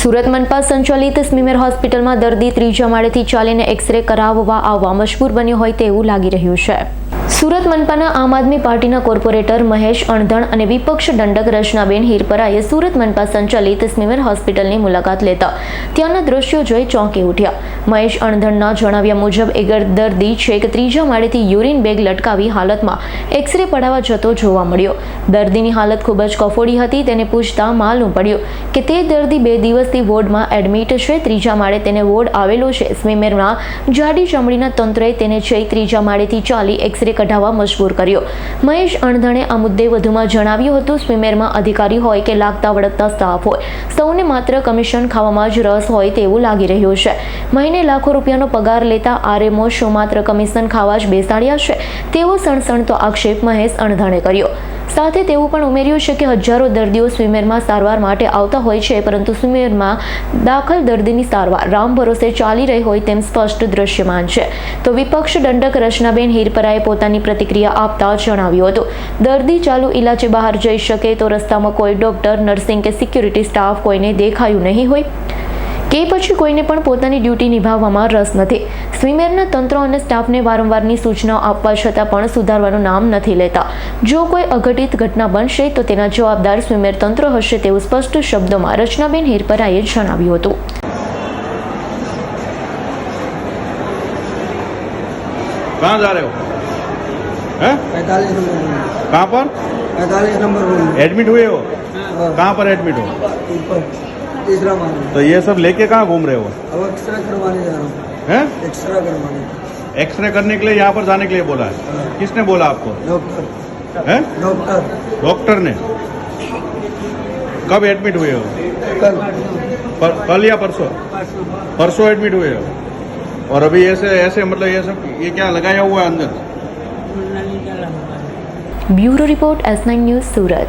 સુરત મનપા સંચાલિત સ્મીમેર હોસ્પિટલમાં દર્દી ત્રીજા માળેથી ચાલીને એક્સરે કરાવવા આવવા મજબૂર બન્યો હોય તેવું લાગી રહ્યું છે. સુરત મનપાના આમ આદમી પાર્ટીના કોર્પોરેટર મહેશ અણધણ અને વિપક્ષ દંડક રચનાબેન હિરપરાએ સુરત મનપા સંચાલિત સ્મીમેર હોસ્પિટલની મુલાકાત લેતા. ત્યાંના દ્રશ્યો જોઈ ચોંકી ઉઠ્યા. મહેશ અણધણના જણાવ્યા મુજબ એક દર્દી છેક ત્રીજા માળેથી યુરિન બેગ લટકાવી હાલતમાં એક્સરે પડાવવા જતો જોવા મળ્યો. દર્દીની હાલત ખૂબ જ કફોડી હતી, તેને પૂછતા માલુમ પડ્યું કે તે દર્દી બે દિવસથી વોર્ડમાં એડમિટ છે, ત્રીજા માળે તેને વોર્ડ આવેલો છે. સ્વિમેરના જાડી ચામડીના તંત્રએ તેને જઈ ત્રીજા માળેથી ચાલી એક્સરે કઢાવવા મજબૂર કર્યો. મહેશ અણધણે આ મુદ્દે વધુમાં જણાવ્યું હતું. સ્વિમેરમાં અધિકારી હોય કે લાગતા વળગતા સ્ટાફ હોય, સૌને માત્ર કમિશન ખાવામાં જ રસ હોય તેવું લાગી રહ્યું છે. મહિને લાખો રૂપિયાનો પગાર લેતા આરએમઓ શું માત્ર કમિશન ખાવા જ બેસાડ્યા છે? તેવો સણસણતો આક્ષેપ મહેશ અણધણે કર્યો. સાથે તેવું પણ ઉમેર્યું છે કે હજારો દર્દીઓ સ્વિમેરમાં સારવાર માટે આવતા હોય છે, પરંતુ સ્વિમેરમાં દાખલ દર્દીની સારવાર રામ ભરોસે ચાલી રહી હોય તેમ સ્પષ્ટ દ્રશ્યમાન છે. તો વિપક્ષ દંડક રચનાબેન હિરપરાએ પોતાની પ્રતિક્રિયા આપતા જણાવ્યું હતું. દર્દી ચાલુ ઇલાજે બહાર જઈ શકે તો રસ્તામાં કોઈ ડોક્ટર, નર્સિંગ કે સિક્યુરિટી સ્ટાફ કોઈને દેખાયું નહીં હોય. કે પછી કોઈને પણ પોતાની ડ્યુટી નિભાવવામાં રસ નથી. સ્વિમેરના તંત્ર અને સ્ટાફને વારંવારની સૂચનાઓ આપવા છતાં પણ સુધારવાનું નામ નથી લેતા જો કોઈ અઘટિત ઘટના બનશે તો તેના જવાબદાર સ્વિમેર તંત્ર હશે તેવું સ્પષ્ટ શબ્દોમાં રચનાબેન હિરપરાએ જણાવ્યું હતું कहाँ जा रहे हो हैं पैंतालीस नंबर रूम कहाँ पर पैंतालीस नंबर रूम एडमिट हुए हो हाँ, कहाँ पर एडमिट हो ऊपर तीसरा मामला तो ये सब लेके कहाँ घूम रहे हो? अब एक्सरे करवाने जा रहा हूँ। एक्सरे करवाने। एक्सरे करने के लिए यहाँ पर जाने के लिए बोला है। हाँ। किसने बोला आपको? डॉक्टर हैं? डॉक्टर डॉक्टर ने। कब एडमिट हुए हो? कल। पर, कल या परसों? परसों। एडमिट हुए हो। और अभी ऐसे ऐसे मतलब ये सब ये क्या लगाया हुआ है अंदर? Bureau report S nine news Surat.